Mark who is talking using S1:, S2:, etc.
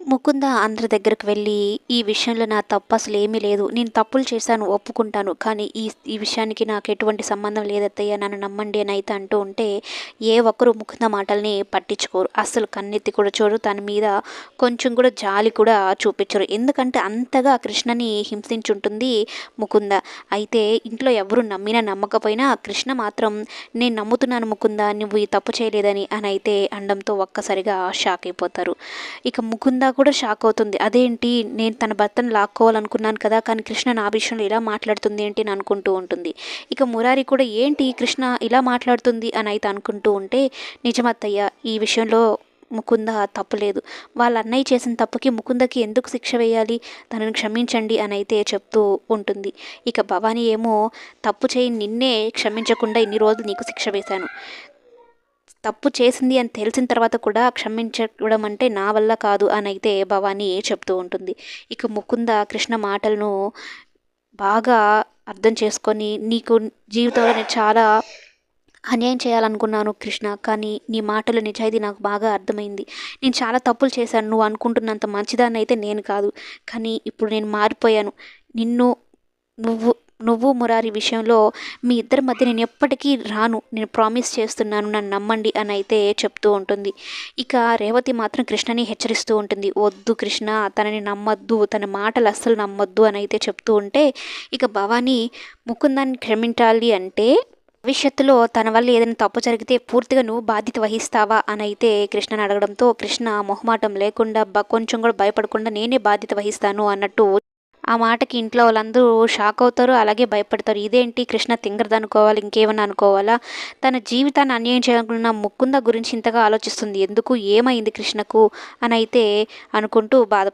S1: ముకుంద అందరి దగ్గరికి వెళ్ళి ఈ విషయంలో నా తప్పు అసలు ఏమీ లేదు. నేను తప్పులు చేశాను ఒప్పుకుంటాను. కానీ ఈ ఈ విషయానికి నాకు ఎటువంటి సంబంధం లేదత్తయ్య. నన్ను నమ్మండి అని అయితే అంటూ ఉంటే ఏ ఒక్కరు ముకుంద మాటల్ని పట్టించుకోరు. అసలు కన్నెత్తి కూడా చూడరు. తన మీద కొంచెం కూడా జాలి కూడా చూపించరు. ఎందుకంటే అంతగా కృష్ణని హింసించుంటుంది ముకుంద. అయితే ఇంట్లో ఎవరు నమ్మినా నమ్మకపోయినా కృష్ణ మాత్రం నేను నమ్ముతున్నాను ముకుంద నువ్వు ఈ తప్పు చేయలేదని అని అయితే అండంతో ఒక్కసారిగా షాక్ అయిపోతారు. ఇక ముకుంద కూడా షాక్ అవుతుంది. అదేంటి? నేను తన భర్తను లాక్కోవాలనుకున్నాను కదా కానీ కృష్ణ నా విషయంలో ఇలా మాట్లాడుతుంది ఏంటి అని అనుకుంటూ ఉంటుంది. ఇక మురారి కూడా ఏంటి కృష్ణ ఇలా మాట్లాడుతుంది అని అయితే అనుకుంటూ ఉంటే నిజమత్తయ్య ఈ విషయంలో ముకుంద తప్పు లేదు వాళ్ళ అన్నయ్య చేసిన తప్పుకి ముకుందకి ఎందుకు శిక్ష వేయాలి? తనను క్షమించండి అని అయితే చెప్తూ ఉంటుంది. ఇక భవానీ ఏమో తప్పు చేయి నిన్నే క్షమించకుండా ఇన్ని రోజులు నీకు శిక్ష వేశాను. తప్పు చేసింది అని తెలిసిన తర్వాత కూడా క్షమించడం అంటే నా వల్ల కాదు అని అయితే భవానీ చెప్తూ ఉంటుంది. ఇక ముకుంద కృష్ణ మాటలను బాగా అర్థం చేసుకొని నీకు జీవితంలో నేను చాలా అన్యాయం చేయాలనుకున్నాను కృష్ణ కానీ నీ మాటలు నిజాయితీ నాకు బాగా అర్థమైంది. నేను చాలా తప్పులు చేశాను నువ్వు అనుకుంటున్నంత మంచిదాన్ని అయితే నేను కాదు. కానీ ఇప్పుడు నేను మారిపోయాను. నిన్ను నువ్వు నువ్వు మురారి విషయంలో మీ ఇద్దరి మధ్య నేను ఎప్పటికీ రాను. నేను ప్రామిస్ చేస్తున్నాను. నన్ను నమ్మండి అని అయితే చెప్తూ ఉంటుంది. ఇక రేవతి మాత్రం కృష్ణని హెచ్చరిస్తూ ఉంటుంది. వద్దు కృష్ణ తనని నమ్మద్దు. తన మాటలు అస్సలు నమ్మద్దు అని అయితే చెప్తూ ఉంటే ఇక భవానీ ముకుందాన్ని క్షమించాలి అంటే భవిష్యత్తులో తన వల్ల ఏదైనా తప్పు జరిగితే పూర్తిగా నువ్వు బాధ్యత వహిస్తావా? అని అయితే కృష్ణను అడగడంతో కృష్ణ మొహమాటం లేకుండా కొంచెం కూడా భయపడకుండా నేనే బాధ్యత వహిస్తాను అన్నట్టు ఆ మాటకి ఇంట్లో వాళ్ళందరూ షాక్ అవుతారు అలాగే భయపడతారు. ఇదేంటి? కృష్ణ తింగరది అనుకోవాలి ఇంకేమన్నా అనుకోవాలా? తన జీవితాన్ని అన్యాయం చేయాలనుకున్న ముకుంద గురించి ఇంతగా ఆలోచిస్తుంది. ఎందుకు? ఏమైంది కృష్ణకు? అని అయితే అనుకుంటూ బాధపడుతుంది